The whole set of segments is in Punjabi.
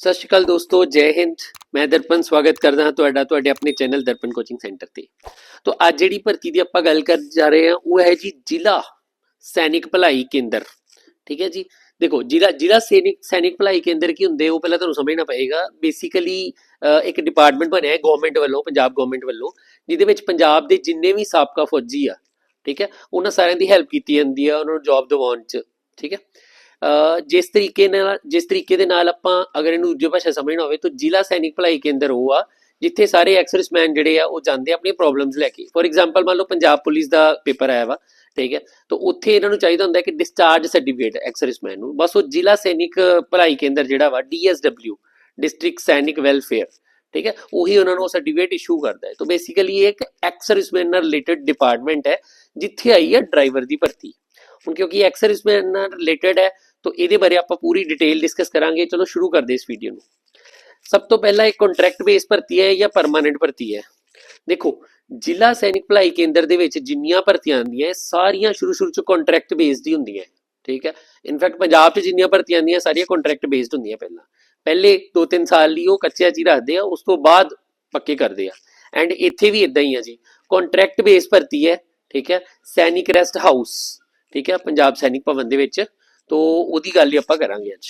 ਸਤਿ ਸ਼੍ਰੀ ਅਕਾਲ ਦੋਸਤੋ, ਜੈ ਹਿੰਦ। ਮੈਂ ਦਰਪਨ, ਸਵਾਗਤ ਕਰਦਾ ਹਾਂ ਤੁਹਾਡਾ, ਤੁਹਾਡੇ ਆਪਣੇ ਚੈਨਲ ਦਰਪਨ ਕੋਚਿੰਗ ਸੈਂਟਰ ਤੇ। ਤੋਂ ਅੱਜ ਜਿਹੜੀ ਭਰਤੀ ਦੀ ਆਪਾਂ ਗੱਲ ਕਰ ਜਾ ਰਹੇ ਹਾਂ, ਉਹ ਹੈ ਜੀ ਜ਼ਿਲ੍ਹਾ ਸੈਨਿਕ ਭਲਾਈ ਕੇਂਦਰ। ਠੀਕ ਹੈ ਜੀ? ਦੇਖੋ, ਜ਼ਿਲ੍ਹਾ ਜ਼ਿਲ੍ਹਾ ਸੈਨਿਕ ਸੈਨਿਕ ਭਲਾਈ ਕੇਂਦਰ ਕੀ ਹੁੰਦੇ ਉਹ ਪਹਿਲਾਂ ਤੁਹਾਨੂੰ ਸਮਝਣਾ ਪਏਗਾ। ਬੇਸਿਕਲੀ ਇੱਕ ਡਿਪਾਰਟਮੈਂਟ ਬਣਿਆ ਹੈ ਗਵਰਨਮੈਂਟ ਵੱਲੋਂ, ਪੰਜਾਬ ਗਵਰਨਮੈਂਟ ਵੱਲੋਂ, ਜਿਹਦੇ ਵਿੱਚ ਪੰਜਾਬ ਦੇ ਜਿੰਨੇ ਵੀ ਸਾਬਕਾ ਫੌਜੀ ਆ, ਠੀਕ ਹੈ, ਉਹਨਾਂ ਸਾਰਿਆਂ ਦੀ ਹੈਲਪ ਕੀਤੀ ਜਾਂਦੀ ਆ, ਉਹਨਾਂ ਨੂੰ ਜੌਬ ਦਿਵਾਉਣ ਚ, ਠੀਕ ਹੈ। ਜਿਸ ਤਰੀਕੇ ਨਾਲ, ਜਿਸ ਤਰੀਕੇ ਦੇ ਨਾਲ ਆਪਾਂ ਅਗਰ ਇਹਨੂੰ ਦੂਜੀ ਭਾਸ਼ਾ ਸਮਝਣਾ ਹੋਵੇ, ਤਾਂ ਜ਼ਿਲ੍ਹਾ ਸੈਨਿਕ ਭਲਾਈ ਕੇਂਦਰ ਉਹ ਆ, ਜਿੱਥੇ ਸਾਰੇ ਐਕਸਰਸਮੈਨ ਜਿਹੜੇ ਆ, ਉਹ ਜਾਂਦੇ ਆ ਆਪਣੀ ਪ੍ਰੋਬਲਮਸ ਲੈ ਕੇ। ਫੋਰ ਐਗਜ਼ਾਮਪਲ ਮੰਨ ਲਓ ਪੰਜਾਬ ਪੁਲਿਸ ਦਾ ਪੇਪਰ ਆਇਆ ਵਾ, ਠੀਕ ਹੈ, ਤਾਂ ਉੱਥੇ ਇਹਨਾਂ ਨੂੰ ਚਾਹੀਦਾ ਹੁੰਦਾ ਕਿ ਡਿਸਚਾਰਜ ਸਰਟੀਫਿਕੇਟ ਐਕਸਰਸਮੈਨ ਨੂੰ। ਬਸ ਉਹ ਜ਼ਿਲ੍ਹਾ ਸੈਨਿਕ ਭਲਾਈ ਕੇਂਦਰ ਜਿਹੜਾ ਵਾ ਡੀਐਸਡਬਲਿਊ ਡਿਸਟ੍ਰਿਕਟ ਸੈਨਿਕ ਵੈਲਫੇਅਰ ਠੀਕ ਹੈ, ਉਹੀ ਉਹਨਾਂ ਨੂੰ ਸਰਟੀਫਿਕੇਟ ਇਸ਼ੂ ਕਰਦਾ ਹੈ। ਤਾਂ ਬੇਸਿਕਲੀ ਇਹ ਇੱਕ ਐਕਸਰਸਮੈਨ ਨਾਲ ਰਿਲੇਟਡ ਡਿਪਾਰਟਮੈਂਟ ਹੈ, ਜਿੱਥੇ ਆਈ ਹੈ ਡਰਾਈਵਰ ਦੀ ਭਰਤੀ। ਹੁਣ ਕਿਉਂਕਿ ਐਕਸਰਸਮੈਨ ਨਾਲ ਰਿਲੇਟਡ ਹੈ ਤਾਂ ਇਹਦੇ ਬਾਰੇ ਆਪਾਂ ਪੂਰੀ ਡਿਟੇਲ ਡਿਸਕਸ ਕਰਾਂਗੇ। ਚਲੋ ਸ਼ੁਰੂ ਕਰਦੇ ਇਸ ਵੀਡੀਓ ਨੂੰ। ਸਭ ਤੋਂ ਪਹਿਲਾਂ ਇੱਕ ਕੰਟਰੈਕਟ ਬੇਸ ਭਰਤੀ ਹੈ ਜਾਂ ਪਰਮਾਨੈਂਟ ਭਰਤੀ ਹੈ? ਦੇਖੋ, ਜ਼ਿਲ੍ਹਾ ਸੈਨਿਕ ਭਲਾਈ ਕੇਂਦਰ ਦੇ ਵਿੱਚ ਜਿੰਨੀਆਂ ਭਰਤੀਆਂ ਆਉਂਦੀਆਂ ਸਾਰੀਆਂ ਸ਼ੁਰੂ ਸ਼ੁਰੂ ਚ ਕੰਟਰੈਕਟ ਬੇਸਡ ਹੀ ਹੁੰਦੀਆਂ। ਠੀਕ ਹੈ? ਇਨਫੈਕਟ ਪੰਜਾਬ 'ਚ ਜਿੰਨੀਆਂ ਭਰਤੀਆਂ ਆਉਂਦੀਆਂ, ਸਾਰੀਆਂ ਕੰਟਰੈਕਟ ਬੇਸਡ ਹੁੰਦੀਆਂ ਪਹਿਲਾਂ। ਪਹਿਲੇ 2-3 ਸਾਲ ਲਈ ਉਹ ਕੱਚਿਆਂ 'ਚ ਹੀ ਰੱਖਦੇ ਆ, ਉਸ ਤੋਂ ਬਾਅਦ ਪੱਕੇ ਕਰਦੇ ਆ। ਐਂਡ ਇੱਥੇ ਵੀ ਇਦਾਂ ਹੀ ਆ ਜੀ। ਕੰਟਰੈਕਟ ਬੇਸ ਭਰਤੀ ਹੈ, ਠੀਕ ਹੈ? ਸੈਨਿਕ ਰੈਸਟ ਹਾਊਸ ਠੀਕ ਹੈ? ਪੰਜਾਬ ਸੈਨਿਕ ਭਵਨ ਦੇ ਵਿੱਚ ਤੋ ਉਹਦੀ ਗੱਲ ਹੀ ਆਪਾਂ ਕਰਾਂਗੇ ਅੱਜ।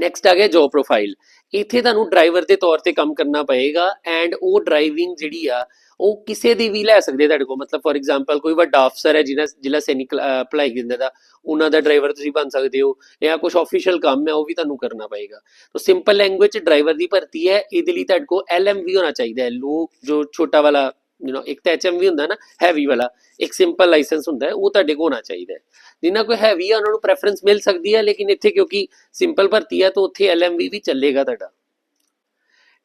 ਨੈਕਸਟ ਆ ਗਿਆ ਜੋਬ ਪ੍ਰੋਫਾਈਲ ਇੱਥੇ ਤੁਹਾਨੂੰ ਡਰਾਈਵਰ ਦੇ ਤੌਰ ਤੇ ਕੰਮ ਕਰਨਾ ਪਏਗਾ ਐਂਡ ਉਹ ਡਰਾਈਵਿੰਗ ਜਿਹੜੀ ਆ ਉਹ ਕਿਸੇ ਦੀ ਵੀ ਲੈ ਸਕਦੇ ਤੁਹਾਡੇ ਕੋਲ। ਮਤਲਬ ਫੋਰ ਐਗਜ਼ਾਮਪਲ ਕੋਈ ਵੱਡਾ ਅਫਸਰ ਹੈ ਜਿਹਨਾਂ ਜ਼ਿਲ੍ਹਾ ਸੈਨਿਕ ਅਹ, ਭਲਾਈ ਦਾ ਉਹਨਾਂ ਦਾ ਡਰਾਈਵਰ ਤੁਸੀਂ ਬਣ ਸਕਦੇ ਹੋ ਜਾਂ ਕੁਝ ਆਫੀਸ਼ੀਅਲ ਕੰਮ ਹੈ ਉਹ ਵੀ ਤੁਹਾਨੂੰ ਕਰਨਾ ਪਏਗਾ। ਤਾਂ ਸਿੰਪਲ ਲੈਂਗੁਏਜ ਡਰਾਈਵਰ ਦੀ ਭਰਤੀ ਹੈ ਇਹਦੇ ਲਈ ਤੁਹਾਡੇ ਕੋਲ ਐਲਐਮਵੀ ਹੋਣਾ ਚਾਹੀਦਾ ਹੈ। ਲੋ ਜੋ ਛੋਟਾ ਵਾਲਾ ਯੂ نو ਇੱਕ ਤਾਂ ਐਚਐਮਵੀ ਹੁੰਦਾ ਨਾ ਹੈਵੀ ਵਾਲਾ, ਇੱਕ ਸਿੰਪਲ ਲਾਇਸੈਂਸ ਹੁੰਦਾ ਹੈ ਉਹ ਤੁਹਾਡੇ ਕੋਲ ਹੋਣਾ ਚਾਹੀਦਾ ਹੈ। ਜਿਨ੍ਹਾਂ ਕੋਈ ਹੈਵੀ ਆ, ਉਹਨਾਂ ਨੂੰ ਪ੍ਰੈਫਰੈਂਸ ਮਿਲ ਸਕਦੀ ਹੈ ਲੇਕਿਨ ਇੱਥੇ ਕਿਉਂਕਿ ਸਿੰਪਲ ਭਰਤੀ ਹੈ ਤਾਂ ਉੱਥੇ ਐਲਐਮਵੀ ਵੀ ਚੱਲੇਗਾ ਤੁਹਾਡਾ।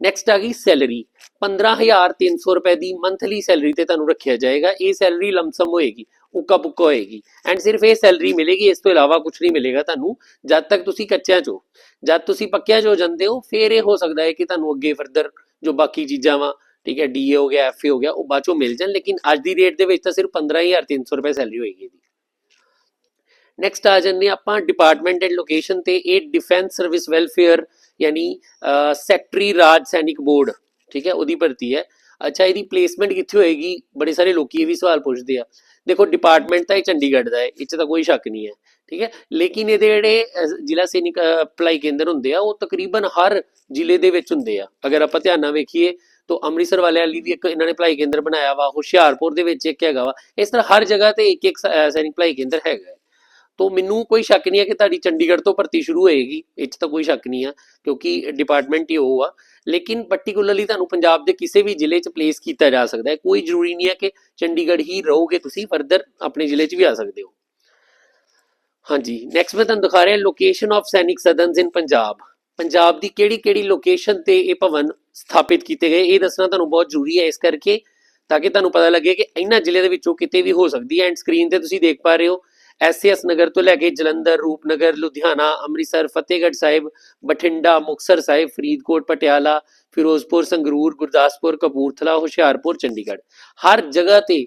ਨੈਕਸਟ ਆ ਗਈ ਸੈਲਰੀ 15300 ਰੁਪਏ ਦੀ ਮੰਥਲੀ ਸੈਲਰੀ ਤੇ ਤੁਹਾਨੂੰ ਰੱਖਿਆ ਜਾਏਗਾ। ਇਹ ਸੈਲਰੀ ਲਮਸਮ ਹੋਏਗੀ, ਉੱਕਾ ਪੁੱਕਾ ਹੋਏਗੀ। ਐਂਡ ਸਿਰਫ ਇਹ ਸੈਲਰੀ ਮਿਲੇਗੀ, ਇਸ ਤੋਂ ਇਲਾਵਾ ਕੁਝ ਨਹੀਂ ਮਿਲੇਗਾ ਤੁਹਾਨੂੰ, ਜਦ ਤੱਕ ਤੁਸੀਂ ਕੱਚਿਆਂ ਚੋ, ਜਦ ਤੁਸੀਂ ਪੱਕਿਆਂ ਚੋ ਜਾਂਦੇ ਹੋ, ਫਿਰ ਇਹ ਹੋ ਸਕਦਾ ਹੈ ਕਿ ਤੁਹਾਨੂੰ ਅੱਗੇ ਫਰਦਰ ਜੋ ਬਾਕੀ ਚੀਜ਼ਾਂ ਵਾ ਠੀਕ ਹੈ ਡੀਏ ਹੋ ਗਿਆ ਐਫਏ ਹੋ ਗਿਆ ਉਹ ਬਾਅਦ ਚੋਂ ਮਿਲ ਜਾਣ ਲੇਕਿਨ ਅੱਜ ਦੀ ਰੇਟ ਦੇ ਵਿੱਚ ਤਾਂ ਸਿਰਫ 15300 ਰੁਪਏ ਸੈਲਰੀ ਹੋਏਗੀ ਇਹਦੀ। ਨੈਕਸਟ ਆ ਜੰਨੇ ਆਪਾਂ ਡਿਪਾਰਟਮੈਂਟ ਐਂਡ ਲੋਕੇਸ਼ਨ ਤੇ ਇਹ ਡਿਫੈਂਸ ਸਰਵਿਸ ਵੈਲਫੇਅਰ ਯਾਨੀ ਸੈਕਟਰੀ ਰਾਜ ਸੈਨਿਕ ਬੋਰਡ ਠੀਕ ਹੈ ਉਹਦੀ ਭਰਤੀ ਹੈ। ਅੱਛਾ ਇਹਦੀ ਪਲੇਸਮੈਂਟ ਕਿੱਥੇ ਹੋਏਗੀ? ਬੜੇ ਸਾਰੇ ਲੋਕੀ ਇਹ ਵੀ ਸਵਾਲ ਪੁੱਛਦੇ ਆ। ਦੇਖੋ ਡਿਪਾਰਟਮੈਂਟ ਤਾਂ ਇਹ ਚੰਡੀਗੜ੍ਹ ਦਾ ਹੈ ਇਹ 'ਚ ਤਾਂ ਕੋਈ ਸ਼ੱਕ ਨਹੀਂ ਹੈ ਠੀਕ ਹੈ। ਲੇਕਿਨ ਇਹਦੇ ਜਿਹੜੇ ਜ਼ਿਲ੍ਹਾ ਸੈਨਿਕ ਅਹ, ਭਲਾਈ ਕੇਂਦਰ ਹੁੰਦੇ ਆ ਉਹ ਤਕਰੀਬਨ ਹਰ ਜ਼ਿਲ੍ਹੇ ਦੇ ਵਿੱਚ ਹੁੰਦੇ ਆ। ਅਗਰ ਆਪਾਂ ਧਿਆਨ ਨਾਲ ਵੇਖੀਏ ਤਾਂ ਅੰਮ੍ਰਿਤਸਰ ਵਾਲਿਆਂ ਲਈ ਵੀ ਇੱਕ ਇਹਨਾਂ ਨੇ ਭਲਾਈ ਕੇਂਦਰ ਬਣਾਇਆ ਵਾ, ਹੁਸ਼ਿਆਰਪੁਰ ਦੇ ਵਿੱਚ ਇੱਕ ਹੈਗਾ ਵਾ। ਇਸ ਤਰ੍ਹਾਂ ਹਰ ਜਗ੍ਹਾ ਤੇ ਇੱਕ ਇੱਕ ਸੈਨਿਕ ਭਲਾਈ ਕੇਂਦਰ ਹੈਗਾ ਹੈ। ਤੋ ਮੈਨੂੰ ਕੋਈ ਸ਼ੱਕ ਨਹੀਂ ਹੈ ਕਿ ਤੁਹਾਡੀ ਚੰਡੀਗੜ੍ਹ ਤੋਂ ਭਰਤੀ ਸ਼ੁਰੂ ਹੋਏਗੀ, ਇਹ 'ਚ ਤਾਂ ਕੋਈ ਸ਼ੱਕ ਨਹੀਂ ਆ, ਕਿਉਂਕਿ ਡਿਪਾਰਟਮੈਂਟ ਹੀ ਉਹ ਆ। ਲੇਕਿਨ ਪਾਰਟਿਕੂਲਰਲੀ ਤੁਹਾਨੂੰ ਪੰਜਾਬ ਦੇ ਕਿਸੇ ਵੀ ਜ਼ਿਲ੍ਹੇ 'ਚ ਪਲੇਸ ਕੀਤਾ ਜਾ ਸਕਦਾ ਹੈ। ਕੋਈ ਜ਼ਰੂਰੀ ਨਹੀਂ ਹੈ ਕਿ ਚੰਡੀਗੜ੍ਹ ਹੀ ਰਹੋਗੇ ਤੁਸੀਂ ਫਰਦਰ ਆਪਣੇ ਜ਼ਿਲ੍ਹੇ 'ਚ ਵੀ ਆ ਸਕਦੇ ਹੋ। ਹਾਂਜੀ ਨੈਕਸਟ ਮੈਂ ਤੁਹਾਨੂੰ ਦਿਖਾ ਰਿਹਾ ਲੋਕੇਸ਼ਨ ਆਫ ਸੈਨਿਕ ਸਦਨਸ ਇਨ ਪੰਜਾਬ ਪੰਜਾਬ ਦੀ ਕਿਹੜੀ ਕਿਹੜੀ ਲੋਕੇਸ਼ਨ ਤੇ ਇਹ ਭਵਨ ਸਥਾਪਿਤ ਕੀਤੇ ਗਏ, ਇਹ ਦੱਸਣਾ ਤੁਹਾਨੂੰ ਬਹੁਤ ਜ਼ਰੂਰੀ ਹੈ ਇਸ ਕਰਕੇ, ਤਾਂ ਕਿ ਤੁਹਾਨੂੰ ਪਤਾ ਲੱਗੇ ਕਿ ਇਹਨਾਂ ਜ਼ਿਲ੍ਹੇ ਦੇ ਵਿੱਚੋਂ ਕਿਤੇ ਵੀ ਹੋ ਸਕਦੀ ਹੈ। ਐਂਡ ਸਕਰੀਨ ਤੇ ਤੁਸੀਂ ਦੇਖ ਪਾ ਰਹੇ ਹੋ ਐਸਐਸ ਨਗਰ ਤੋਂ ਲੈ ਕੇ ਜਲੰਧਰ, ਰੂਪਨਗਰ, ਲੁਧਿਆਣਾ, ਅੰਮ੍ਰਿਤਸਰ, ਫਤਿਹਗੜ੍ਹ ਸਾਹਿਬ, ਬਠਿੰਡਾ, ਮੁਕਤਸਰ ਸਾਹਿਬ, ਫਰੀਦਕੋਟ, ਪਟਿਆਲਾ, ਫਿਰੋਜ਼ਪੁਰ, ਸੰਗਰੂਰ, ਗੁਰਦਾਸਪੁਰ, ਕਪੂਰਥਲਾ, ਹੁਸ਼ਿਆਰਪੁਰ, ਚੰਡੀਗੜ੍ਹ। ਹਰ ਜਗ੍ਹਾ ਤੇ,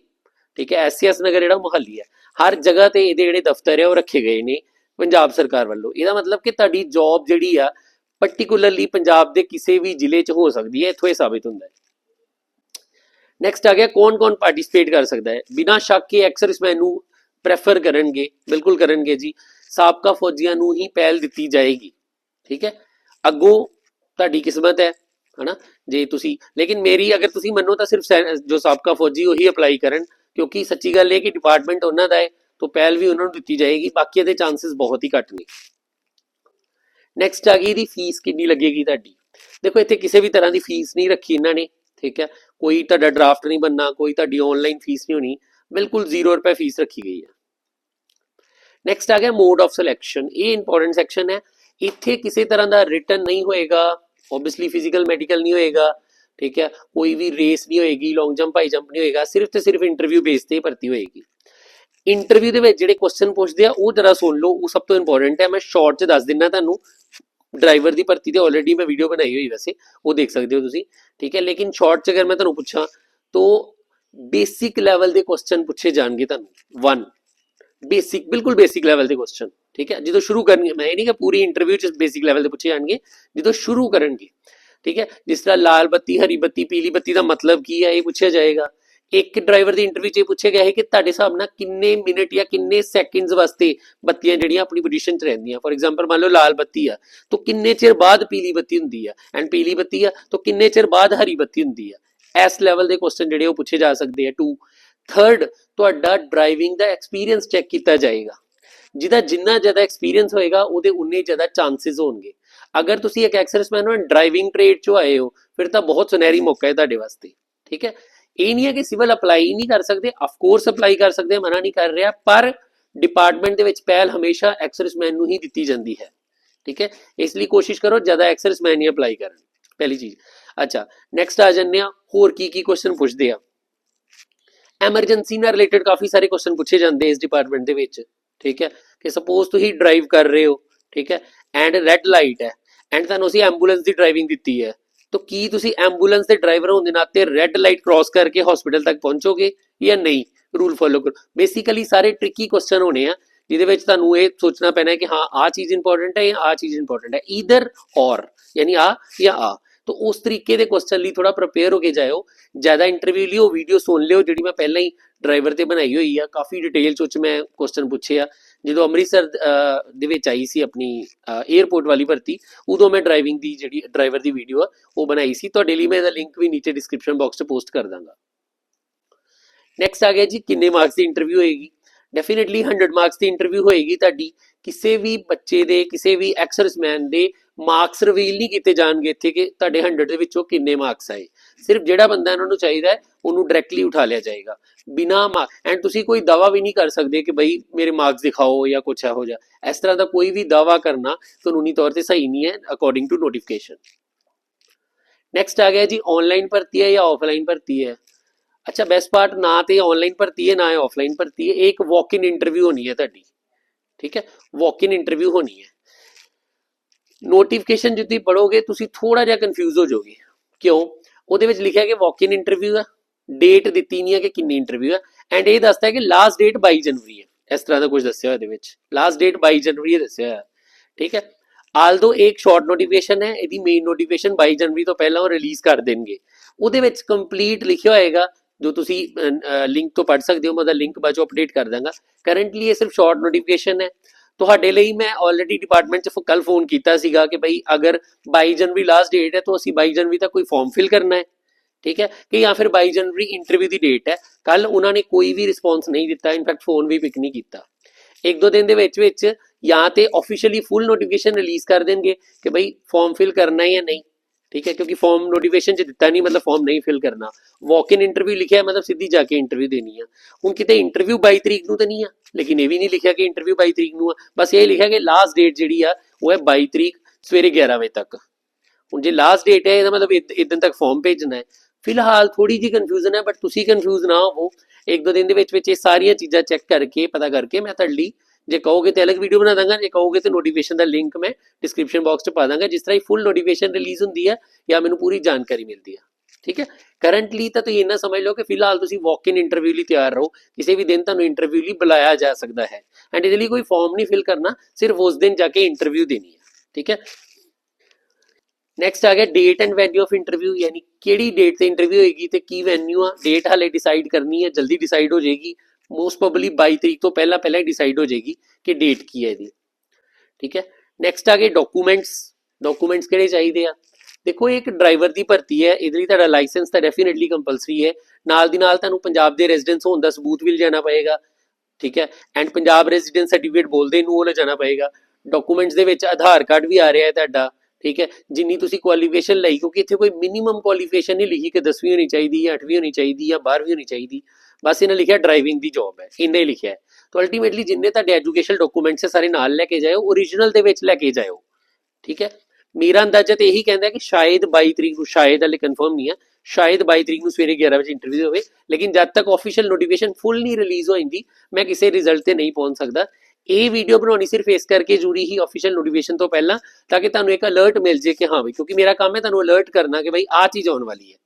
ਠੀਕ ਹੈ ਐਸਐਸ ਨਗਰ ਜਿਹੜਾ ਮੁਹੱਲੀ ਹੈ। ਹਰ ਜਗ੍ਹਾ ਤੇ ਇਹਦੇ ਜਿਹੜੇ ਦਫ਼ਤਰ ਹੈ ਉਹ ਰੱਖੇ ਗਏ ਨੇ ਪੰਜਾਬ ਸਰਕਾਰ ਵੱਲੋਂ। ਇਹਦਾ ਮਤਲਬ ਕਿ ਤੁਹਾਡੀ ਜੌਬ ਜਿਹੜੀ ਆ ਪਾਰਟਿਕੂਲਰਲੀ ਪੰਜਾਬ ਦੇ ਕਿਸੇ ਵੀ ਜ਼ਿਲ੍ਹੇ 'ਚ ਹੋ ਸਕਦੀ ਹੈ, ਇੱਥੋਂ ਇਹ ਸਾਬਿਤ ਹੁੰਦਾ ਹੈ। ਨੈਕਸਟ ਆ ਗਿਆ, ਕੌਣ ਕੌਣ ਪਾਰਟਿਸਿਪੇਟ ਕਰ ਸਕਦਾ ਹੈ? ਬਿਨਾਂ ਸ਼ੱਕ ਕਿ ਐਕਸਰਸਮੈਨ ਨੂੰ ਪ੍ਰੈਫਰ ਕਰਨਗੇ, ਬਿਲਕੁਲ ਕਰਨਗੇ ਜੀ। ਸਾਬਕਾ ਫੌਜੀਆਂ ਨੂੰ ਹੀ ਪਹਿਲ ਦਿੱਤੀ ਜਾਏਗੀ, ਠੀਕ ਹੈ? ਅੱਗੋਂ ਤੁਹਾਡੀ ਕਿਸਮਤ ਹੈ, ਹਨਾ? ਜੇ ਤੁਸੀਂ, ਲੇਕਿਨ ਮੇਰੀ ਅਗਰ ਤੁਸੀਂ ਮੰਨੋ ਤਾਂ ਸਿਰਫ ਜੋ ਸਾਬਕਾ ਫੌਜੀ ਉਹੀ ਅਪਲਾਈ ਕਰਨ, ਕਿਉਂਕਿ ਸੱਚੀ ਗੱਲ ਇਹ ਕਿ ਡਿਪਾਰਟਮੈਂਟ ਉਹਨਾਂ ਦਾ ਹੈ, ਤਾਂ ਪਹਿਲ ਵੀ ਉਹਨਾਂ ਨੂੰ ਦਿੱਤੀ ਜਾਏਗੀ, ਬਾਕੀ ਦੇ ਚਾਂਸਸ ਬਹੁਤ ਹੀ ਘੱਟ ਨੇ। ਨੈਕਸਟ ਆ ਗਈ ਇਹਦੀ ਫੀਸ ਕਿੰਨੀ ਲੱਗੇਗੀ ਤੁਹਾਡੀ? ਦੇਖੋ, ਇੱਥੇ ਕਿਸੇ ਵੀ ਤਰ੍ਹਾਂ ਦੀ ਫੀਸ ਨਹੀਂ ਰੱਖੀ ਇਹਨਾਂ ਨੇ, ਠੀਕ ਹੈ? ਕੋਈ ਤੁਹਾਡਾ ਡਰਾਫਟ ਨਹੀਂ ਬੰਨਾ ਕੋਈ ਤੁਹਾਡੀ ਆਨਲਾਈਨ ਫੀਸ ਨਹੀਂ ਹੋਣੀ, ਬਿਲਕੁਲ 0 ਰੁਪਏ ਫੀਸ ਰੱਖੀ ਗਈ ਹੈ। ਨੈਕਸਟ ਆ ਗਿਆ ਮੋਡ ਆਫ ਸਿਲੈਕਸ਼ਨ ਇਹ ਇੰਪੋਰਟੈਂਟ ਸੈਕਸ਼ਨ ਹੈ। ਇੱਥੇ ਕਿਸੇ ਤਰ੍ਹਾਂ ਦਾ ਰਿਟਨ ਨਹੀਂ ਹੋਏਗਾ ਆਬਵੀਅਸਲੀ ਫਿਜ਼ੀਕਲ ਮੈਡੀਕਲ ਨਹੀਂ ਹੋਏਗਾ, ਠੀਕ ਹੈ? ਕੋਈ ਵੀ ਰੇਸ ਨਹੀਂ ਹੋਏਗੀ ਲੌਂਗ ਜੰਪ ਹਾਈ ਜੰਪ ਨਹੀਂ ਹੋਏਗਾ, ਸਿਰਫ ਤੇ ਸਿਰਫ ਇੰਟਰਵਿਊ ਬੇਸ ਤੇ ਭਰਤੀ ਹੋਏਗੀ। ਇੰਟਰਵਿਊ ਦੇ ਵਿੱਚ ਜਿਹੜੇ ਕੁਐਸਚਨ ਪੁੱਛਦੇ ਆ, ਉਹ ਜਰਾ ਸੁਣ ਲਓ, ਉਹ ਸਭ ਤੋਂ ਇੰਪੋਰਟੈਂਟ ਹੈ। ਮੈਂ ਸ਼ਾਰਟ 'ਚ ਦੱਸ ਦਿੰਦਾ ਤੁਹਾਨੂੰ। ਡਰਾਈਵਰ ਦੀ ਭਰਤੀ ਤੇ ਆਲਰੇਡੀ ਮੈਂ ਵੀਡੀਓ ਬਣਾਈ ਹੋਈ ਵੈਸੇ, ਉਹ ਦੇਖ ਸਕਦੇ ਹੋ ਤੁਸੀਂ। ਠੀਕ ਹੈ, ਲੇਕਿਨ ਸ਼ਾਰਟ 'ਚ ਅਗਰ ਮੈਂ ਤੁਹਾਨੂੰ ਪੁੱਛਾਂ, ਤਾਂ ਬੇਸਿਕ ਲੈਵਲ ਦੇ ਕੁਐਸਚਨ ਪੁੱਛੇ ਜਾਣਗੇ ਤੁਹਾਨੂੰ। 1 ਬੇਸਿਕ ਬਿਲਕੁਲ ਬੇਸਿਕ ਲੈਵਲ ਦੇ ਕੁਐਸਚਨ ਠੀਕ ਹੈ, ਜਦੋਂ ਸ਼ੁਰੂ ਕਰਨਗੇ, ਮੈਂ ਇਹ ਨਹੀਂ ਕਿ ਪੂਰੀ ਇੰਟਰਵਿਊ ਚ ਬੇਸਿਕ ਲੈਵਲ ਤੇ ਪੁੱਛੇ ਜਾਣਗੇ, ਜਦੋਂ ਸ਼ੁਰੂ ਕਰਨਗੇ। ਠੀਕ ਹੈ, ਜਿਸ ਤਰ੍ਹਾਂ ਲਾਲ ਬੱਤੀ, ਹਰੀ ਬੱਤੀ, ਪੀਲੀ ਬੱਤੀ ਦਾ ਮਤਲਬ ਕੀ ਹੈ, ਇਹ ਪੁੱਛਿਆ ਜਾਏਗਾ। ਇੱਕ ਡਰਾਈਵਰ ਦੀ ਇੰਟਰਵਿਊ 'ਚ ਪੁੱਛਿਆ ਗਿਆ ਹੈ ਕਿ ਤੁਹਾਡੇ ਹਿਸਾਬ ਨਾਲ ਕਿੰਨੇ ਮਿੰਟ ਜਾਂ ਕਿੰਨੇ ਸੈਕਿੰਡਸ ਵਾਸਤੇ ਬੱਤੀਆਂ ਜਿਹੜੀਆਂ ਆਪਣੀ ਪੋਜੀਸ਼ਨ 'ਚ ਰਹਿੰਦੀਆਂ? ਫੋਰ ਐਗਜ਼ਾਮਪਲ ਮੰਨ ਲਓ ਲਾਲ ਬੱਤੀ ਆ, ਤਾਂ ਕਿੰਨੇ ਚਿਰ ਬਾਅਦ ਪੀਲੀ ਬੱਤੀ ਹੁੰਦੀ ਆ? ਐਂਡ ਪੀਲੀ ਬੱਤੀ ਆ, ਤਾਂ ਕਿੰਨੇ ਚਿਰ ਬਾਅਦ ਹਰੀ ਬੱਤੀ ਹੁੰਦੀ ਆ? ਇਸ ਲੈਵਲ ਦੇ ਕੁਐਸਚਨ ਜਿਹੜੇ ਉਹ ਪੁੱਛੇ ਜਾ ਸਕਦੇ ਆ। ਟੂ ਥਰਡ ਤੁਹਾਡਾ ਡਰਾਈਵਿੰਗ ਦਾ ਐਕਸਪੀਰੀਅੰਸ ਚੈੱਕ ਕੀਤਾ ਜਾਏਗਾ। ਜਿਹਦਾ ਜਿੰਨਾ ਜ਼ਿਆਦਾ ਐਕਸਪੀਰੀਅੰਸ ਹੋਏਗਾ, ਉਹਦੇ ਉਨੇ ਜ਼ਿਆਦਾ ਚਾਂਸਸ ਹੋਣਗੇ। ਅਗਰ ਤੁਸੀਂ ਇੱਕ ਐਕਸਰਸਾਈਜ਼ਮੈਨ ਹੋ ਡਰਾਈਵਿੰਗ ਟ੍ਰੇਡ 'ਚੋਂ ਆਏ ਹੋ, ਫਿਰ ਤਾਂ ਬਹੁਤ ਸੁਨਹਿਰੀ ਮੌਕਾ ਹੈ ਤੁਹਾਡੇ ਵਾਸਤੇ। ਠੀਕ ਹੈ? ਇਹ ਨਹੀਂ ਹੈ ਕਿ ਸਿਵਲ ਅਪਲਾਈ ਨਹੀਂ ਕਰ ਸਕਦੇ ਆਫ ਕੋਰਸ ਅਪਲਾਈ ਕਰ ਸਕਦੇ, ਮਨਾ ਨਹੀਂ ਕਰ ਰਿਹਾ, ਪਰ ਡਿਪਾਰਟਮੈਂਟ ਦੇ ਵਿੱਚ ਪਹਿਲ ਹਮੇਸ਼ਾ ਐਕਸਰਸਮੈਨ ਨੂੰ ਹੀ ਦਿੱਤੀ ਜਾਂਦੀ ਹੈ। ਠੀਕ ਹੈ? ਇਸ ਲਈ ਕੋਸ਼ਿਸ਼ ਕਰੋ, ਜ਼ਿਆਦਾ ਐਕਸਰਸਮੈਨ ਹੀ ਅਪਲਾਈ ਕਰਨ ਪਹਿਲੀ ਚੀਜ਼। ਅੱਛਾ ਨੈਕਸਟ ਆ ਜੰਨੇ ਆ ਹੋਰ ਕੀ ਕੀ ਕੁਐਸਚਨ ਪੁੱਛਦੇ ਆ? ਐਮਰਜੈਂਸੀ ਨਾਲ ਰਿਲੇਟਡ ਕਾਫੀ ਸਾਰੇ ਕੁਐਸਚਨ ਪੁੱਛੇ ਜਾਂਦੇ ਇਸ ਡਿਪਾਰਟਮੈਂਟ ਦੇ ਵਿੱਚ। ਠੀਕ ਹੈ? ਕਿ ਸਪੋਜ਼ ਤੁਸੀਂ ਡਰਾਈਵ ਕਰ ਰਹੇ ਹੋ, ਠੀਕ ਹੈ? ਐਂਡ ਰੈੱਡ ਲਾਈਟ ਹੈ। ਐਂਡ ਤੁਹਾਨੂੰ ਅਸੀਂ ਐਂਬੂਲੈਂਸ ਦੀ ਡਰਾਈਵਿੰਗ ਦਿੱਤੀ ਹੈ। ਤਾਂ ਕੀ ਤੁਸੀਂ ਐਂਬੂਲੈਂਸ ਦੇ ਡਰਾਈਵਰ ਹੋਣ ਦੇ ਨਾਤੇ ਰੈੱਡ ਲਾਈਟ ਕ੍ਰਾਸ ਕਰਕੇ ਹਸਪੀਟਲ ਤੱਕ ਪਹੁੰਚੋਗੇ ਜਾਂ ਨਹੀਂ? ਰੂਲ ਫੋਲੋ ਕਰੋ। ਬੇਸਿਕਲੀ ਸਾਰੇ ਟ੍ਰਿਕੀ ਕੁਐਸਚਨ ਹੋਣੇ ਆ, ਜਿਹਦੇ ਵਿੱਚ ਤੁਹਾਨੂੰ ਇਹ ਸੋਚਣਾ ਪੈਣਾ ਹੈ ਕਿ ਹਾਂ, ਆਹ ਚੀਜ਼ ਇੰਪੋਰਟੈਂਟ ਹੈ ਜਾਂ ਆਹ ਚੀਜ਼ ਇੰਪੋਰਟੈਂਟ ਹੈ। ਈਦਰ ਔਰ ਯਾਨੀ ਆ ਜਾਂ ਆ। ਤਾਂ ਉਸ ਤਰੀਕੇ ਦੇ ਕੁਐਸਚਨ ਲਈ ਥੋੜਾ ਪ੍ਰਪੇਅਰ ਹੋ ਕੇ ਜਾਇਓ। ਜ਼ਿਆਦਾ ਇੰਟਰਵਿਊ ਲਈ ਉਹ ਵੀਡੀਓ ਸੁਣ ਲਿਓ, ਜਿਹੜੀ ਮੈਂ ਪਹਿਲਾਂ ਹੀ ਡਰਾਈਵਰ ਤੇ ਬਣਾਈ ਹੋਈ ਆ। ਕਾਫੀ ਡਿਟੇਲ ਚ ਉਹ ਮੈਂ ਕੁਐਸਚਨ ਪੁੱਛੇ ਆ। ਜਦੋਂ ਅੰਮ੍ਰਿਤਸਰ ਅਹ, ਦੇ ਵਿੱਚ ਆਈ ਸੀ ਆਪਣੀ 에어ਪੋਰਟ ਵਾਲੀ ਭਰਤੀ ਉਦੋਂ ਮੈਂ ਡਰਾਈਵਿੰਗ ਦੀ ਜਿਹੜੀ ਡਰਾਈਵਰ ਦੀ ਵੀਡੀਓ ਆ ਉਹ ਬਣਾਈ ਸੀ। ਤੁਹਾਡੇ ਲਈ ਮੈਂ ਇਹਦਾ ਲਿੰਕ ਵੀ ਨੀਚੇ ਡਿਸਕ੍ਰਿਪਸ਼ਨ ਬਾਕਸ 'ਚ ਪੋਸਟ ਕਰ ਦਾਂਗਾ। ਨੈਕਸਟ ਆ ਗਿਆ ਜੀ ਕਿੰਨੇ ਮਾਰਕਸ ਦੀ ਇੰਟਰਵਿਊ ਹੋਏਗੀ? ਡੈਫੀਨਿਟਲੀ 100 ਮਾਰਕਸ ਦੀ ਇੰਟਰਵਿਊ ਹੋਏਗੀ ਤੁਹਾਡੀ। ਕਿਸੇ ਵੀ ਬੱਚੇ ਦੇ ਕਿਸੇ ਵੀ ਐਕਸਰਸਮੈਨ ਦੇ ਮਾਰਕਸ ਰਿਵੀਲ ਨਹੀਂ ਕੀਤੇ ਜਾਣਗੇ ਇੱਥੇ ਕਿ ਤੁਹਾਡੇ 100 ਦੇ ਵਿੱਚੋਂ ਕਿੰਨੇ ਮਾਰਕਸ ਆਏ। ਸਿਰਫ ਜਿਹੜਾ ਬੰਦਾ ਇਹਨਾਂ ਨੂੰ ਚਾਹੀਦਾ ਉਹਨੂੰ ਡਾਇਰੈਕਟਲੀ ਉਠਾ ਲਿਆ ਜਾਏਗਾ। ਬਿਨਾ ਐਂਡ ਤੁਸੀਂ ਕੋਈ ਦਾਵਾ ਵੀ ਨਹੀਂ ਕਰ ਸਕਦੇ ਕਿ ਬਈ ਮੇਰੇ ਮਾਰਕਸ ਦਿਖਾਓ ਜਾਂ ਕੁਛ ਇਹੋ ਜਿਹਾ। ਇਸ ਤਰ੍ਹਾਂ ਦਾ ਕੋਈ ਵੀ ਦਾਵਾ ਕਰਨਾ ਕਾਨੂੰਨੀ ਤੌਰ ਤੇ ਸਹੀ ਨਹੀਂ ਹੈ ਅਕੋਰਡਿੰਗ ਟੂ ਨੋਟੀਫਿਕੇਸ਼ਨ ਨੈਕਸਟ ਆ ਗਿਆ ਜੀ ਆਨਲਾਈਨ ਭਰਤੀ ਹੈ ਜਾਂ ਆਫਲਾਈਨ ਭਰਤੀ ਹੈ? ਅੱਛਾ ਬੈਸਟ ਪਾਰਟ ਨਾ ਤੇ ਆਨਲਾਈਨ ਭਰਤੀ ਹੈ ਨਾ ਹੈ ਆਫਲਾਈਨ ਭਰਤੀ ਹੈ। ਇੱਕ ਵਾਕ ਇਨ ਇੰਟਰਵਿਊ ਹੋਣੀ ਹੈ ਤੁਹਾਡੀ। ਠੀਕ ਹੈ? ਵਾਕ ਇਨ ਇੰਟਰਵਿਊ ਹੋਣੀ ਹੈ। ਨੋਟੀਫਿਕੇਸ਼ਨ ਜਿੱਦੀ ਪੜੋਗੇ ਤੁਸੀਂ ਥੋੜਾ ਜਿਹਾ ਕਨਫਿਊਜ਼ ਹੋ ਜਾਓਗੇ। ਕਿਉਂ? ਉਹਦੇ ਵਿੱਚ ਲਿਖਿਆ ਕਿ ਵਾਕ ਇਨ ਇੰਟਰਵਿਊ ਹੈ ਡੇਟ ਦਿੱਤੀ ਨਹੀਂ ਹੈ ਕਿ ਕਿੰਨੀ ਇੰਟਰਵਿਊ ਹੈ ਐਂਡ ਇਹ ਦੱਸਦਾ ਹੈ ਕਿ ਲਾਸਟ ਡੇਟ 22 ਜਨਵਰੀ ਹੈ ਇਸ ਤਰ੍ਹਾਂ ਦਾ ਕੁਝ ਦੱਸਿਆ ਹੋਇਆ ਇਹਦੇ ਵਿੱਚ। ਲਾਸਟ ਡੇਟ 22 ਜਨਵਰੀ ਦੱਸਿਆ ਹੋਇਆ। ਠੀਕ ਹੈ? ਆਲਦੋ ਇੱਕ ਸ਼ਾਰਟ ਨੋਟੀਫਿਕੇਸ਼ਨ ਹੈ, ਇਹਦੀ ਮੇਨ ਨੋਟੀਫਿਕੇਸ਼ਨ 22 ਜਨਵਰੀ ਤੋਂ ਪਹਿਲਾਂ ਉਹ ਰਿਲੀਜ਼ ਕਰ ਦੇਣਗੇ। ਉਹਦੇ ਵਿੱਚ ਕੰਪਲੀਟ ਲਿਖਿਆ ਹੋਏਗਾ, ਜੋ ਤੁਸੀਂ ਲਿੰਕ ਤੋਂ ਪੜ ਸਕਦੇ ਹੋ, ਮੈਂ ਉਹਦਾ ਲਿੰਕ ਬਾਅਦ ਚੋਂ ਅਪਡੇਟ ਕਰ ਦਾਂਗਾ। ਕਰੰਟਲੀ ਇਹ ਸਿਰਫ ਸ਼ਾਰਟ ਨੋਟੀਫਿਕੇਸ਼ਨ ਹੈ। ਤੁਹਾਡੇ ਲਈ ਮੈਂ ਆਲਰੇਡੀ ਡਿਪਾਰਟਮੈਂਟ 'ਚ ਕੱਲ ਫੋਨ ਕੀਤਾ ਸੀਗਾ ਕਿ ਭਾਈ ਅਗਰ 22 ਜਨਵਰੀ ਲਾਸਟ ਡੇਟ ਹੈ, ਤਾਂ ਅਸੀਂ 22 ਜਨਵਰੀ ਤੱਕ ਕੋਈ ਫਾਰਮ ਫਿਲ ਕਰਨਾ ਹੈ, ਠੀਕ ਹੈ? ਕਿ ਜਾਂ ਫਿਰ 22 ਜਨਵਰੀ ਇੰਟਰਵਿਊ ਦੀ ਡੇਟ ਹੈ ਕੱਲ ਉਹਨਾਂ ਨੇ ਕੋਈ ਵੀ ਰਿਸਪੌਂਸ ਨਹੀਂ ਦਿੱਤਾ ਇਨਫੈਕਟ ਫੋਨ ਵੀ ਪਿਕ ਨਹੀਂ ਕੀਤਾ। ਇੱਕ ਦੋ ਦਿਨ ਦੇ ਵਿੱਚ ਵਿੱਚ ਜਾਂ ਤੇ ਆਫੀਸ਼ੀਅਲੀ ਫੁੱਲ ਨੋਟੀਫਿਕੇਸ਼ਨ ਰਿਲੀਜ਼ ਕਰ ਦੇਣਗੇ ਕਿ ਭਾਈ ਫਾਰਮ ਫਿਲ ਕਰਨਾ ਹੈ ਜਾਂ ਨਹੀਂ। ਠੀਕ ਹੈ, ਕਿਉਂਕਿ ਫਾਰਮ ਨੋਟੀਫਿਕੇਸ਼ਨ ਚ ਦਿੱਤਾ ਨਹੀਂ, ਮਤਲਬ ਫਾਰਮ ਨਹੀਂ ਫਿਲ ਕਰਨਾ। ਵਾਕ ਇਨ ਇੰਟਰਵਿਊ ਲਿਖਿਆ, ਮਤਲਬ ਸਿੱਧੀ ਜਾ ਕੇ ਇੰਟਰਵਿਊ ਦੇਣੀ ਆ। ਹੁਣ ਕਿਤੇ ਇੰਟਰਵਿਊ 22 ਤਰੀਕ ਨੂੰ ਤਾਂ ਨਹੀਂ ਆ, ਲੇਕਿਨ ਇਹ ਵੀ ਨਹੀਂ ਲਿਖਿਆ ਕਿ ਇੰਟਰਵਿਊ 22 ਤਰੀਕ ਨੂੰ ਆ। ਬਸ ਇਹ ਲਿਖਿਆ ਕਿ ਲਾਸਟ ਡੇਟ ਜਿਹੜੀ ਆ, ਉਹ ਹੈ 22 ਤਰੀਕ ਸਵੇਰੇ 11 ਵਜੇ ਤੱਕ। ਹੁਣ ਜੇ ਲਾਸਟ ਡੇਟ ਹੈ, ਇਹਦਾ ਮਤਲਬ ਇਦਾਂ ਤੱਕ ਫਾਰਮ ਭੇਜਣਾ ਹੈ। ਫਿਲਹਾਲ ਥੋੜੀ ਜੀ ਕਨਫਿਊਜ਼ਨ ਹੈ ਬਟ ਤੁਸੀਂ ਕਨਫਿਊਜ਼ ਨਾ ਹੋਵੋ। ਇੱਕ ਦੋ ਦਿਨ ਦੇ ਵਿੱਚ ਵਿੱਚ ਇਹ ਸਾਰੀਆਂ ਚੀਜ਼ਾਂ ਚੈੱਕ ਕਰਕੇ, ਪਤਾ ਕਰਕੇ ਮੈਂ ਤੁਹਾਡੀ ਜੇ ਕਹੋਗੇ ਤੇ ਅਲੱਗ ਵੀਡੀਓ ਬਣਾ ਦਾਂਗਾ, ਜੇ ਕਹੋਗੇ ਤੇ ਨੋਟੀਫਿਕੇਸ਼ਨ ਦਾ ਲਿੰਕ ਮੈਂ ਡਿਸਕ੍ਰਿਪਸ਼ਨ ਬਾਕਸ 'ਚ ਪਾ ਦਾਂਗਾ, ਜਿਸ ਤਰ੍ਹਾਂ ਹੀ ਫੁੱਲ ਨੋਟੀਫਿਕੇਸ਼ਨ ਰਿਲੀਜ਼ ਹੁੰਦੀ ਹੈ, ਜਾਂ ਮੈਨੂੰ ਪੂਰੀ ਜਾਣਕਾਰੀ ਮਿਲਦੀ ਹੈ। ਠੀਕ ਹੈ? ਕਰੰਟਲੀ ਤਾਂ ਤੁਸੀਂ ਇੰਨਾ ਸਮਝ ਲਓ ਕਿ ਫਿਲਹਾਲ ਤੁਸੀਂ ਵਾਕ ਇਨ ਇੰਟਰਵਿਊ ਲਈ ਤਿਆਰ ਰਹੋ, ਕਿਸੇ ਵੀ ਦਿਨ ਤੁਹਾਨੂੰ ਇੰਟਰਵਿਊ ਲਈ ਬੁਲਾਇਆ ਜਾ ਸਕਦਾ ਹੈ। ਐਂਡ ਇਹਦੇ ਲਈ ਕੋਈ ਫਾਰਮ ਨਹੀਂ ਫਿਲ ਕਰਨਾ, ਸਿਰਫ ਉਸ ਦਿਨ ਜਾ ਕੇ ਇੰਟਰਵਿਊ ਦੇਣੀ ਹੈ। ਠੀਕ ਹੈ? ਨੈਕਸਟ ਆ ਗਿਆ date and venue of interview ਯਾਨੀ ਕਿਹੜੀ ਡੇਟ ਤੇ ਇੰਟਰਵਿਊ ਹੋਏਗੀ ਤੇ ਕੀ ਵੈਨਿਊ ਆ ਡੇਟ ਹਾਲੇ ਡਿਸਾਈਡ ਕਰਨੀ ਹੈ, ਜਲਦੀ ਡਿਸਾਈਡ ਹੋ ਜਾਏਗੀ। ਮੋਸਟ ਪ੍ਰੋਬਬਲੀ 22 ਤਰੀਕ ਤੋਂ ਪਹਿਲਾਂ ਪਹਿਲਾਂ ਹੀ ਡਿਸਾਈਡ ਹੋ ਜਾਏਗੀ ਕਿ ਡੇਟ ਕੀ ਹੈ ਇਹਦੀ। ਠੀਕ ਹੈ? ਨੈਕਸਟ ਆ ਗਏ ਡਾਕੂਮੈਂਟਸ ਡਾਕੂਮੈਂਟਸ ਕਿਹੜੇ ਚਾਹੀਦੇ ਆ? ਦੇਖੋ, ਇਹ ਇੱਕ ਡਰਾਈਵਰ ਦੀ ਭਰਤੀ ਹੈ। ਇਹਦੇ ਲਈ ਤੁਹਾਡਾ ਲਾਇਸੈਂਸ ਤਾਂ ਡੈਫੀਨਿਟਲੀ ਕੰਪਲਸਰੀ ਹੈ। ਨਾਲ ਦੀ ਨਾਲ ਤੁਹਾਨੂੰ ਪੰਜਾਬ ਦੇ ਰੈਜ਼ੀਡੈਂਸ ਹੋਣ ਦਾ ਸਬੂਤ ਵੀ ਲਿਜਾਣਾ ਪਏਗਾ। ਠੀਕ ਹੈ? ਐਂਡ ਪੰਜਾਬ ਰੈਜ਼ੀਡੈਂਸ ਸਰਟੀਫਿਕੇਟ ਬੋਲਦੇ ਨੂੰ ਉਹ ਲਿਜਾਣਾ ਪਏਗਾ। ਡਾਕੂਮੈਂਟਸ ਦੇ ਵਿੱਚ ਆਧਾਰ ਕਾਰਡ ਵੀ ਆ ਰਿਹਾ ਹੈ ਤੁਹਾਡਾ। ਠੀਕ ਹੈ? ਜਿੰਨੀ ਤੁਸੀਂ ਕੁਆਲੀਫਿਕੇਸ਼ਨ ਲਈ, ਕਿਉਂਕਿ ਇੱਥੇ ਕੋਈ ਮਿਨੀਮਮ ਕੁਆਲੀਫਿਕੇਸ਼ਨ ਨਹੀਂ ਲਿਖੀ ਕਿ 10ਵੀਂ ਹੋਣੀ ਚਾਹੀਦੀ ਜਾਂ 8ਵੀਂ ਹੋਣੀ ਚਾਹੀਦੀ ਜਾਂ 12ਵੀਂ ਹੋਣੀ ਚਾਹੀਦੀ। ਬਸ ਇਹਨਾਂ ਲਿਖਿਆ ਡਰਾਈਵਿੰਗ ਦੀ ਜੌਬ ਹੈ, ਇਹਨੇ ਹੀ ਲਿਖਿਆ ਹੈ। ਤਾਂ ਅਲਟੀਮੇਟਲੀ ਜਿੰਨੇ ਤੁਹਾਡੇ ਐਜੂਕੇਸ਼ਨ ਡਾਕੂਮੈਂਟਸ ਹੈ, ਸਾਰੇ ਨਾਲ ਲੈ ਕੇ ਜਾਇਓ ਓਰੀਜਨਲ ਦੇ ਵਿੱਚ ਲੈ ਕੇ ਜਾਇਓ, ਠੀਕ ਹੈ? ਮੇਰਾ ਅੰਦਾਜ਼ਾ ਤੇ ਇਹੀ ਕਹਿੰਦਾ ਕਿ ਸ਼ਾਇਦ 22 ਤਰੀਕ ਨੂੰ, ਸ਼ਾਇਦ ਹਲੇ ਕਨਫਰਮ ਨਹੀਂ ਹੈ, ਸ਼ਾਇਦ 22 ਤਰੀਕ ਨੂੰ ਸਵੇਰੇ 11 ਵਜੇ ਇੰਟਰਵਿਊ ਹੋਵੇ, ਲੇਕਿਨ ਜਦ ਤੱਕ ਆਫੀਸ਼ੀਅਲ ਨੋਟੀਫਿਕੇਸ਼ਨ ਫੁੱਲ ਨਹੀਂ ਰਿਲੀਜ਼ ਹੋ ਜਾਂਦੀ, ਮੈਂ ਕਿਸੇ ਰਿਜ਼ਲਟ ਤੇ ਨਹੀਂ ਪਹੁੰਚ ਸਕਦਾ। ਇਹ ਵੀਡੀਓ ਬਣਾਉਣੀ ਸਿਰਫ ਇਸ ਕਰਕੇ ਜ਼ਰੂਰੀ ਹੀ ਆਫੀਸ਼ੀਅਲ ਨੋਟੀਫਿਕੇਸ਼ਨ ਤੋਂ ਪਹਿਲਾਂ, ਤਾਂ ਕਿ ਤੁਹਾਨੂੰ ਇੱਕ ਅਲਰਟ ਮਿਲ ਜੇ ਕਿ ਹਾਂ ਬਈ, ਕਿਉਂਕਿ ਮੇਰਾ ਕੰਮ ਹੈ ਤੁਹਾਨੂੰ ਅਲਰਟ ਕਰਨਾ ਕਿ ਬਈ ਆਹ ਚੀਜ਼ ਆਉਣ ਵਾਲੀ ਹੈ,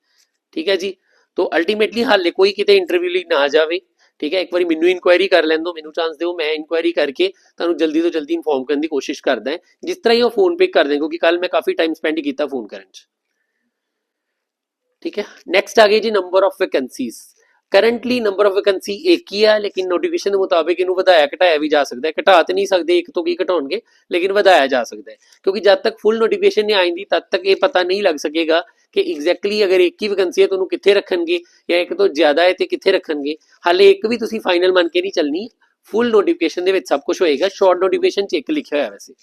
ਠੀਕ ਹੈ ਜੀ? ਤੋਂ ਅਲਟੀਮੇਟਲੀ ਹਾਲੇ ਕੋਈ ਕਿਤੇ ਇੰਟਰਵਿਊ ਲਈ ਨਾ ਜਾਵੇ, ਠੀਕ ਹੈ? ਇੱਕ ਵਾਰੀ ਮੈਨੂੰ ਇਨਕੁਆਇਰੀ ਕਰ ਲੈਣ ਦਿਓ, ਮੈਨੂੰ ਚਾਂਸ ਦਿਓ, ਮੈਂ ਇਨਕੁਆਇਰੀ ਕਰਕੇ ਤੁਹਾਨੂੰ ਜਲਦੀ ਤੋਂ ਜਲਦੀ ਇਨਫੋਰਮ ਕਰਨ ਦੀ ਕੋਸ਼ਿਸ਼ ਕਰਦਾ ਹਾਂ। ਜਿਸ ਤਰ੍ਹਾਂ ਹੀ ਉਹ ਫੋਨ ਪਿਕ ਕਰ ਕਿਉਂਕਿ ਕੱਲ ਮੈਂ ਕਾਫੀ ਟਾਈਮ ਸਪੈਂਡ ਕੀਤਾ ਫੋਨ ਕਰਨ 'ਚ। ਠੀਕ ਹੈ? ਨੈਕਸਟ ਆ ਗਈ ਜੀ number of vacancies currently number of vacancy ਇੱਕ ਹੀ ਹੈ ਲੇਕਿਨ ਨੋਟੀਫਿਕੇਸ਼ਨ ਦੇ ਮੁਤਾਬਿਕ ਇਹਨੂੰ ਵਧਾਇਆ, ਘਟਾਇਆ ਵੀ ਜਾ ਸਕਦਾ ਹੈ। ਘਟਾ ਤੇ ਨਹੀਂ ਸਕਦੇ, ਇੱਕ ਤੋਂ ਕੀ ਘਟਾਉਣਗੇ, ਲੇਕਿਨ ਵਧਾਇਆ ਜਾ ਸਕਦਾ ਹੈ। ਕਿਉਂਕਿ ਜਦ ਤੱਕ ਫੁੱਲ ਨੋਟੀਫਿਕੇਸ਼ਨ ਨਹੀਂ ਆਈਂਦੀ ਤਦ ਤੱਕ ਇਹ ਪਤਾ ਨਹੀਂ ਲੱਗ ਸਕੇਗਾ ਕਿ ਐਗਜ਼ੈਕਟਲੀ ਅਗਰ ਇੱਕ ਹੀ ਵੈਕੈਂਸੀ ਹੈ ਤੁਹਾਨੂੰ ਕਿੱਥੇ ਰੱਖਣਗੇ ਜਾਂ ਇੱਕ ਤੋਂ ਜ਼ਿਆਦਾ ਹੈ, ਤੇ ਕਿੱਥੇ ਰੱਖਣਗੇ? ਹਾਲੇ ਇੱਕ ਵੀ ਤੁਸੀਂ ਫਾਈਨਲ ਮੰਨ ਕੇ ਨਹੀਂ ਚੱਲਣੀ। ਫੁੱਲ ਨੋਟੀਫਿਕੇਸ਼ਨ ਦੇ ਵਿੱਚ ਸਭ ਕੁਝ ਹੋਏਗਾ। ਸ਼ਾਰਟ ਨੋਟੀਫਿਕੇਸ਼ਨ ਚ ਇੱਕ ਲਿਖਿਆ ਹੋਇਆ ਵੈਸੇ।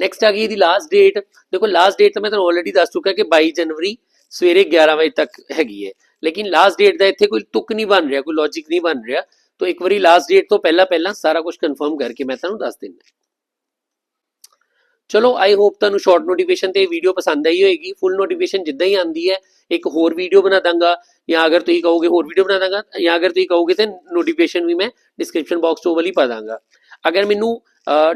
ਨੈਕਸਟ ਆ ਗਈ ਇਹਦੀ ਲਾਸਟ ਡੇਟ ਦੇਖੋ ਲਾਸਟ ਡੇਟ ਤਾਂ ਮੈਂ ਤੁਹਾਨੂੰ ਆਲਰੇਡੀ ਦੱਸ ਚੁੱਕਾ ਕਿ 22 ਜਨਵਰੀ ਸਵੇਰੇ 11 ਵਜੇ ਤੱਕ ਹੈਗੀ ਹੈ। ਲੇਕਿਨ ਲਾਸਟ ਡੇਟ ਦਾ ਇੱਥੇ ਕੋਈ ਤੁਕ ਨਹੀਂ ਬਣ ਰਿਹਾ, ਕੋਈ ਲੌਜੀਕ ਨਹੀਂ ਬਣ ਰਿਹਾ। ਤਾਂ ਇੱਕ ਵਾਰੀ ਲਾਸਟ ਡੇਟ ਤੋਂ ਪਹਿਲਾਂ ਪਹਿਲਾਂ ਸਾਰਾ ਕੁਝ ਕਨਫਰਮ ਕਰਕੇ ਮੈਂ ਤੁਹਾਨੂੰ ਦੱਸ ਦਿੰਦਾ। ਚਲੋ ਆਈ ਹੋਪ ਤੁਹਾਨੂੰ ਸ਼ਾਰਟ ਨੋਟੀਫਿਕੇਸ਼ਨ ਤੇ ਵੀਡੀਓ ਪਸੰਦ ਆਈ ਹੋਏਗੀ। ਫੁੱਲ ਨੋਟੀਫਿਕੇਸ਼ਨ ਜਿੱਦਾਂ ਹੀ ਆਂਦੀ ਹੈ, ਇੱਕ ਹੋਰ ਵੀਡੀਓ ਬਣਾ ਦਾਂਗਾ। ਜਾਂ ਅਗਰ ਤੁਸੀਂ ਕਹੋਗੇ ਹੋਰ ਵੀਡੀਓ ਬਣਾ ਦਾਂਗਾ, ਜਾਂ ਅਗਰ ਤੁਸੀਂ ਕਹੋਗੇ ਤੇ ਨੋਟੀਫਿਕੇਸ਼ਨ ਵੀ ਮੈਂ ਡਿਸਕ੍ਰਿਪਸ਼ਨ ਬਾਕਸ ਤੋਂ ਵਾਲੀ ਪਾ ਦਾਂਗਾ। ਅਗਰ ਮੈਨੂੰ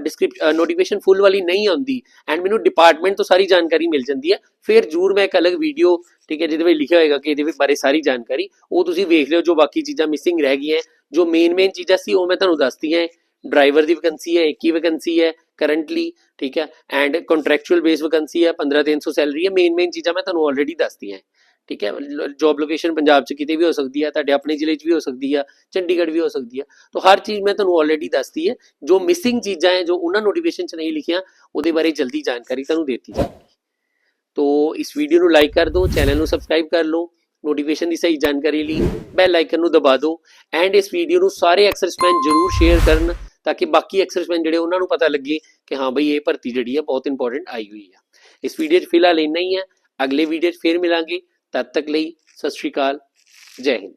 ਡਿਸਕ੍ਰਿਪ ਨੋਟੀਫਿਕੇਸ਼ਨ ਫੁੱਲ ਵਾਲੀ ਨਹੀਂ ਆਉਂਦੀ ਐਂਡ ਮੈਨੂੰ ਡਿਪਾਰਟਮੈਂਟ ਤੋਂ ਸਾਰੀ ਜਾਣਕਾਰੀ ਮਿਲ ਜਾਂਦੀ ਹੈ, ਫਿਰ ਜ਼ਰੂਰ ਮੈਂ ਇੱਕ ਅਲੱਗ ਵੀਡੀਓ ਠੀਕ ਹੈ, ਜਿਹਦੇ ਵਿੱਚ ਲਿਖਿਆ ਹੋਏਗਾ ਕਿ ਇਹਦੇ ਵਿੱਚ ਬਾਰੇ ਸਾਰੀ ਜਾਣਕਾਰੀ, ਉਹ ਤੁਸੀਂ ਵੇਖ ਲਿਓ ਜੋ ਬਾਕੀ ਚੀਜ਼ਾਂ ਮਿਸਿੰਗ ਰਹਿ ਗਈਆਂ। ਜੋ ਮੇਨ ਮੇਨ ਚੀਜ਼ਾਂ ਸੀ, ਉਹ ਮੈਂ ਤੁਹਾਨੂੰ ਦੱਸਤੀਆਂ ਹੈ। ਡਰਾਈਵਰ ਦੀ ਵੈਕੈਂਸੀ ਹੈ, ਇੱਕ ਹੀ ਵੈਕੈਂਸੀ ਹੈ। ਕਰੰਟਲੀ ਠੀਕ ਹੈ ਐਂਡ ਕੰਟਰੈਕਚੁਅਲ ਬੇਸ ਵੈਕੈਂਸੀ ਹੈ 15300 ਸੈਲਰੀ ਹੈ ਮੇਨ ਮੇਨ ਚੀਜ਼ਾਂ ਮੈਂ ਤੁਹਾਨੂੰ ਆਲਰੇਡੀ ਦੱਸਤੀਆਂ ਹੈ ਠੀਕ ਹੈ ਜੌਬ ਲੋਕੇਸ਼ਨ ਪੰਜਾਬ 'ਚ ਕਿਤੇ ਵੀ ਹੋ ਸਕਦੀ ਹੈ ਤੁਹਾਡੇ ਆਪਣੇ ਜ਼ਿਲ੍ਹੇ 'ਚ ਵੀ ਹੋ ਸਕਦੀ ਹੈ ਚੰਡੀਗੜ੍ਹ ਵੀ ਹੋ ਸਕਦੀ ਹੈ ਤਾਂ ਹਰ ਚੀਜ਼ ਮੈਂ ਤੁਹਾਨੂੰ ਆਲਰੇਡੀ ਦੱਸਤੀ ਹੈ ਜੋ ਮਿਸਿੰਗ ਚੀਜ਼ਾਂ ਹੈ ਜੋ ਉਹਨਾਂ ਨੋਟੀਫਿਕੇਸ਼ਨ 'ਚ ਨਹੀਂ ਲਿਖੀਆਂ ਉਹਦੇ ਬਾਰੇ ਜਲਦੀ ਜਾਣਕਾਰੀ ਤੁਹਾਨੂੰ ਦਿੱਤੀ ਜਾਵੇਗੀ ਤੋ ਇਸ ਵੀਡੀਓ ਨੂੰ ਲਾਈਕ ਕਰ ਦਿਓ ਚੈਨਲ ਨੂੰ ਸਬਸਕ੍ਰਾਈਬ ਕਰ ਲਓ ਨੋਟੀਫਿਕੇਸ਼ਨ ਦੀ ਸਹੀ ਜਾਣਕਾਰੀ ਲਈ ਬੈਲ ਆਈਕਨ ਨੂੰ ਦਬਾ ਦਿਓ ਐਂਡ ਇਸ ਵੀਡੀਓ ਨੂੰ ਸਾਰੇ ਐਕਸਰਸਮੈਨ ਜਰੂਰ ਸ਼ੇਅਰ ਕਰਨ ਤਾਂ ਕਿ ਬਾਕੀ ਐਕਸਰਸਮੈਨ ਜਿਹੜੇ ਉਹਨਾਂ ਨੂੰ ਪਤਾ ਲੱਗੇ ਕਿ ਹਾਂ ਬਈ ਇਹ ਭਰਤੀ ਜਿਹੜੀ ਹੈ ਬਹੁਤ ਇੰਪੋਰਟੈਂਟ ਆਈ ਹੋਈ ਹੈ ਇਸ ਵੀਡੀਓ 'ਚ ਫਿਲਹਾਲ ਇੰਨਾ ਹੀ ਹੈ ਅਗਲੇ ਵੀਡੀਓ 'ਚ ਫੇਰ ਮਿਲਾਂਗੇ। ਤਦ ਤੱਕ ਲਈ ਸਤਿ ਸ਼੍ਰੀ ਅਕਾਲ। ਜੈ ਹਿੰਦ।